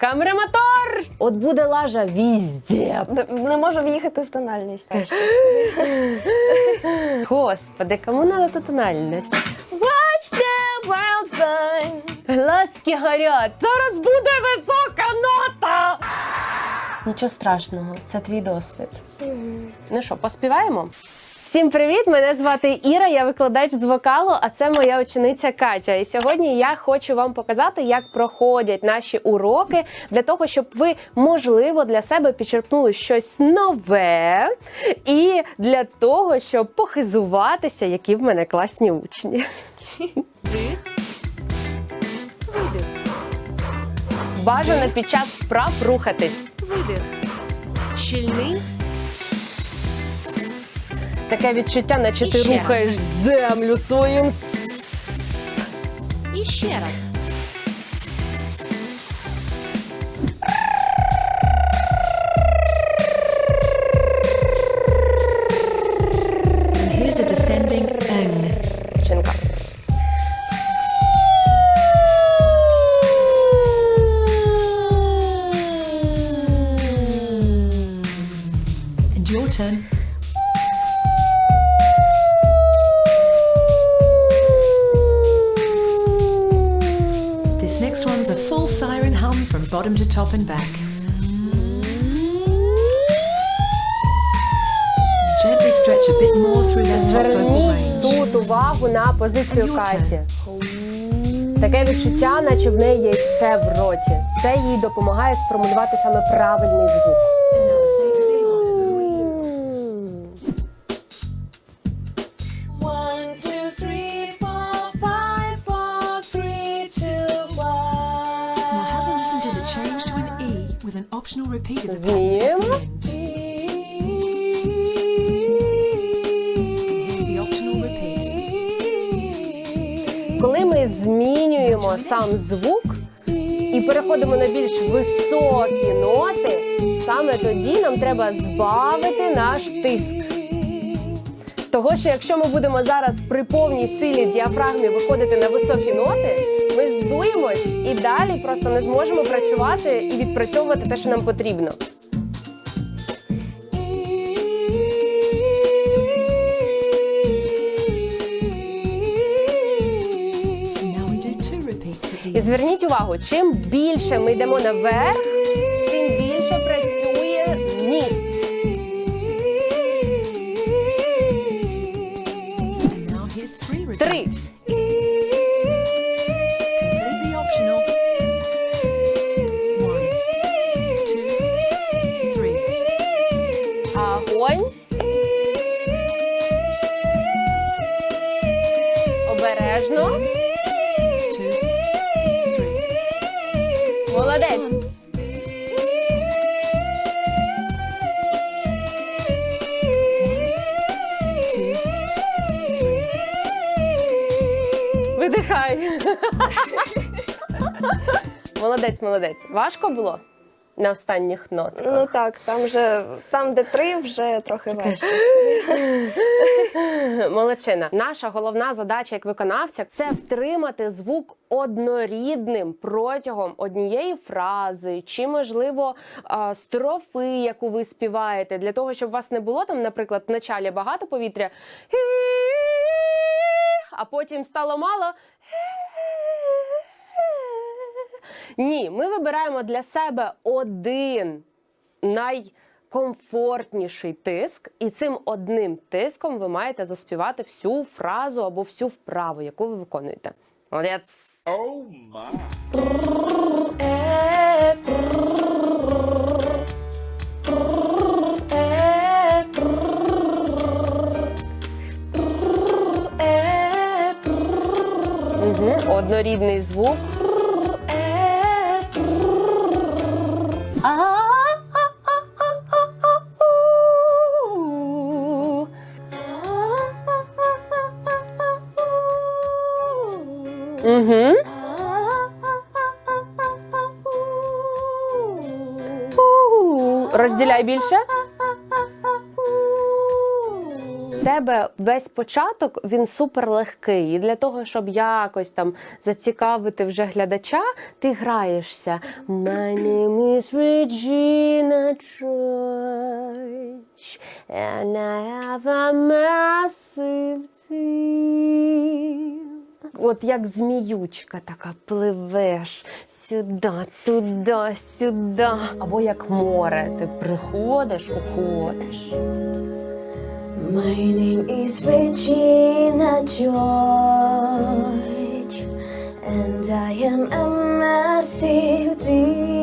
Камерамотор! От буде лажа візде. Не- можу в'їхати в тональність. Господи, кому надо та тональність? Watch the world burn. Глазки горять, зараз буде висока нота. Нічого страшного, це твій досвід. Ну що, поспіваємо? Всім привіт! Мене звати Іра, я викладач з вокалу, а це моя учениця Катя. І сьогодні я хочу вам показати, як проходять наші уроки для того, щоб ви, можливо, для себе підчерпнули щось нове, і для того, щоб похизуватися, які в мене класні учні. Видих. Бажано під час вправ рухатись. Видих. Щільний. Таке відчуття, наче І ти ще рухаєш землю своїм. І ще раз. And back. Gently stretch a bit more through that top vocal Зверніть range. тут увагу на позицію Каті. Таке відчуття, наче в неї яйце в роті. Це їй допомагає сформулювати саме правильний звук. Змінюємо. Коли ми змінюємо сам звук і переходимо на більш високі ноти, саме тоді нам треба збавити наш тиск. Того, що якщо ми будемо зараз при повній силі діафрагмі виходити на високі ноти, здуємось і далі просто не зможемо працювати і відпрацьовувати те, що нам потрібно. І зверніть увагу, чим більше ми йдемо наверх, Обережно. Молодець. Видихай. Молодець, молодець. Важко було на останніх нотах? Ну так, там вже там, де три, вже трохи важче. Молодчина. Наша головна задача як виконавця це втримати звук однорідним протягом однієї фрази, чи, можливо, строфи, яку ви співаєте, для того, щоб у вас не було там, наприклад, в началі багато повітря, а потім стало мало. Ні, ми вибираємо для себе один найкомфортніший тиск, і цим одним тиском ви маєте заспівати всю фразу або всю вправу, яку ви виконуєте. Молодець! Oh. Угу. Однорідний звук. Розділяй більше. тебе весь початок він супер легкий. І для того, щоб якось там зацікавити вже глядача, ти граєшся. My name is Regina George, and I have a team. От як зміючка така пливеш сюди, туди, сюди. Або як море, ти приходиш, уходиш. My name is Regina George, and I am a massive deal.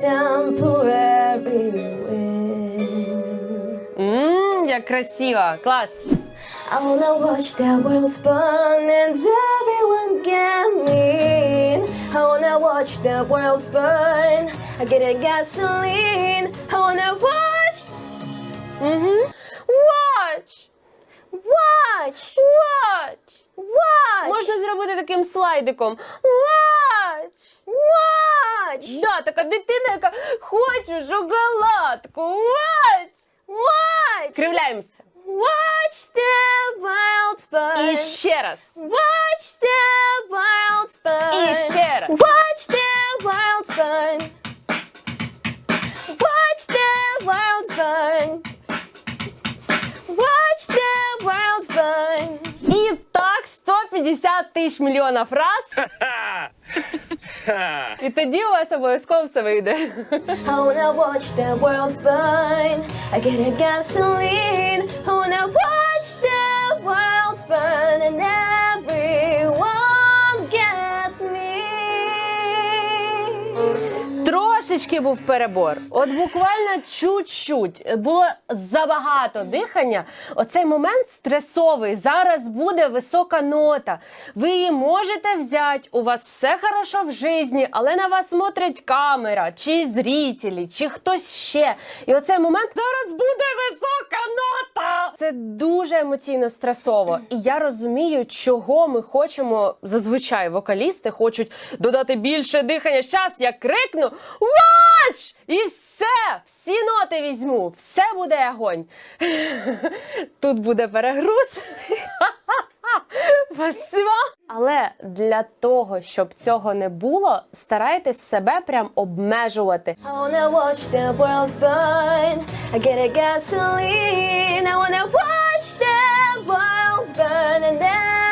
temporary win. Ммм, як красиво! Клас! I wanna watch the world burn and everyone get mean. I wanna watch the world burn. I get a gasoline. I wanna watch, Угу. Watch! watch, Watch! watch, Можна зробити таким слайдиком. Watch! watch, Да, така дитина, яка хоче шоколадку. Watch! watch, Кривляємося. watch the world burn. І ще раз. Watch the world burn. І ще раз. Watch the world burn. 150 тисяч мільйонів раз. І тоді у вас обов'язково все вийде. I wanna watch the world burn Трошечки був перебор. От буквально чуть-чуть. Було забагато дихання. Оцей момент стресовий. Зараз буде висока нота. Ви її можете взяти, у вас все хорошо в житті, але на вас смотрить камера, чи зрителі, чи хтось ще. І оцей момент зараз буде висока нота. Це дуже емоційно стресово. І я розумію, чого ми хочемо. Зазвичай вокалісти хочуть додати більше дихання. Щас я крикну Watch! І все! Всі ноти візьму, все буде огонь. Тут буде перегруз. Спасибо. Але для того, щоб цього не було, старайтесь себе прям обмежувати. I wanna watch the world burn. I get a gasoline. I wanna watch the world burn and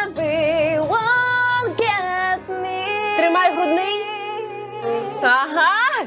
everyone get me. Тримай грудний. Ага.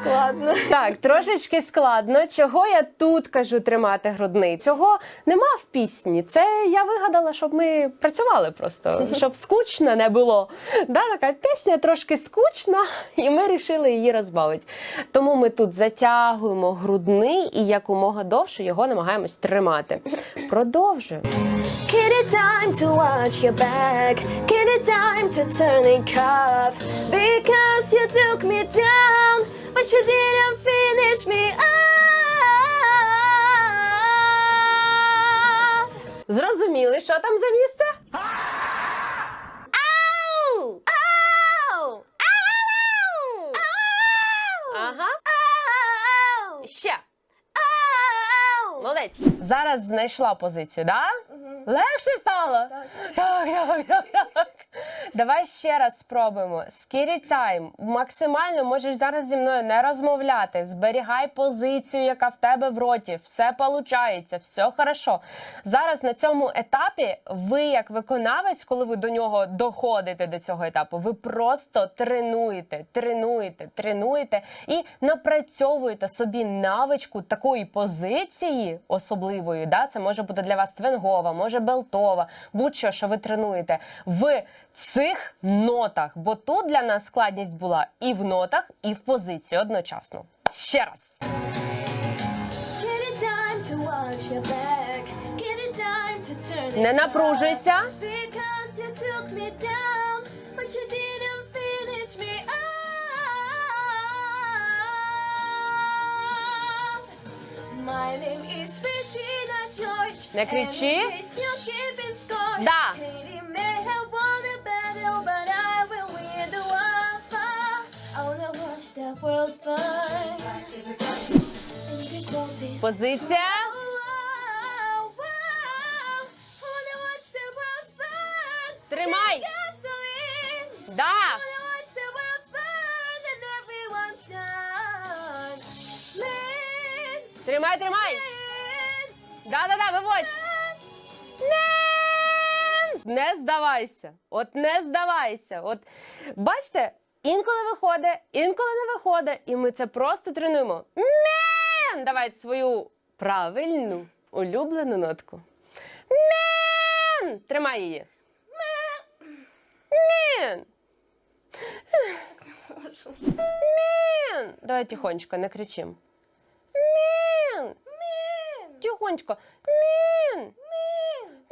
Складно. Так, трошечки складно. Чого я тут кажу тримати грудний? Цього нема в пісні. Це я вигадала, щоб ми працювали просто, щоб скучно не було. Да, така пісня трошки скучна, і ми вирішили її розбавити. Тому ми тут затягуємо грудний і якомога довше його намагаємось тримати. Продовжуємо. Get it time to watch your back. Get it time to turn and cough. Because you took me down, but you didn't finish me off. Зрозуміли, що там за місце? Ага. Ще. Молодець. Зараз знайшла позицію, да? Легше стало? Так. Так, так, так, так. Давай ще раз спробуємо. Скірі тайм. Максимально можеш зараз зі мною не розмовляти. Зберігай позицію, яка в тебе в роті. Все виходить, все хорошо. Зараз на цьому етапі ви, як виконавець, коли ви до нього доходите до цього етапу, ви просто тренуєте, тренуєте, тренуєте і напрацьовуєте собі навичку такої позиції особливої. Да? Це може бути для вас твенгова, може белтова, будь-що, що ви тренуєте в цих нотах. Бо тут для нас складність була і в нотах, і в позиції одночасно. Ще раз. Get it time to watch Позиція. Тримай. Да. Тримай, тримай. Да, да, да, виводь. Не, не здавайся. От не здавайся. От бачите, інколи виходить, інколи не виходить, і ми це просто тренуємо. Мен! Давайте свою правильну улюблену нотку. Мен! Тримай її. Мен! Мен! Давай тихонечко, не кричим. Мен! Тихонечко. Мен! Мен!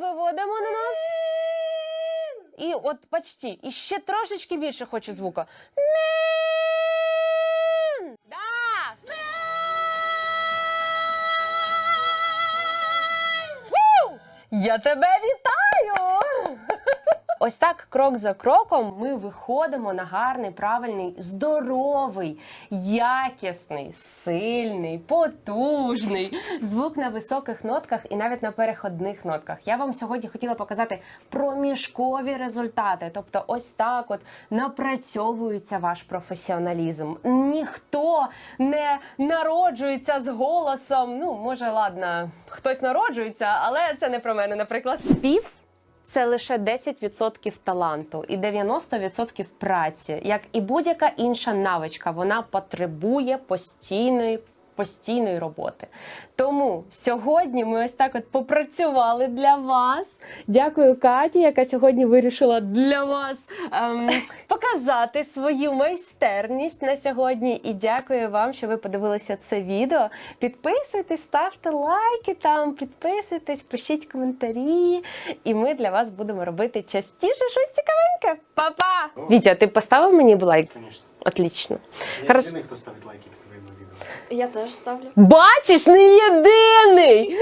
Виводимо на нос. І от почти. І ще трошечки більше хочу звука. Мен! Я тебе вітаю! Ось так, крок за кроком, ми виходимо на гарний, правильний, здоровий, якісний, сильний, потужний звук на високих нотках і навіть на переходних нотках. Я вам сьогодні хотіла показати проміжкові результати. Тобто, ось так от напрацьовується ваш професіоналізм. Ніхто не народжується з голосом. Ну, може, ладно, хтось народжується, але це не про мене, наприклад. Спів це лише 10% таланту і 90% праці. Як і будь-яка інша навичка, вона потребує постійної. Постійної роботи. Тому сьогодні ми ось так от попрацювали для вас. Дякую Каті, яка сьогодні вирішила для вас ем, показати свою майстерність на сьогодні. І дякую вам, що ви подивилися це відео. Підписуйтесь, ставте лайки там, підписуйтесь, пишіть коментарі. І ми для вас будемо робити частіше щось цікавеньке. Па-па! Вітя, ти поставив мені лайк? Конечно. Отлично. Я Хорошо. хто ставить лайки. Я теж ставлю. Бачиш, не єдиний!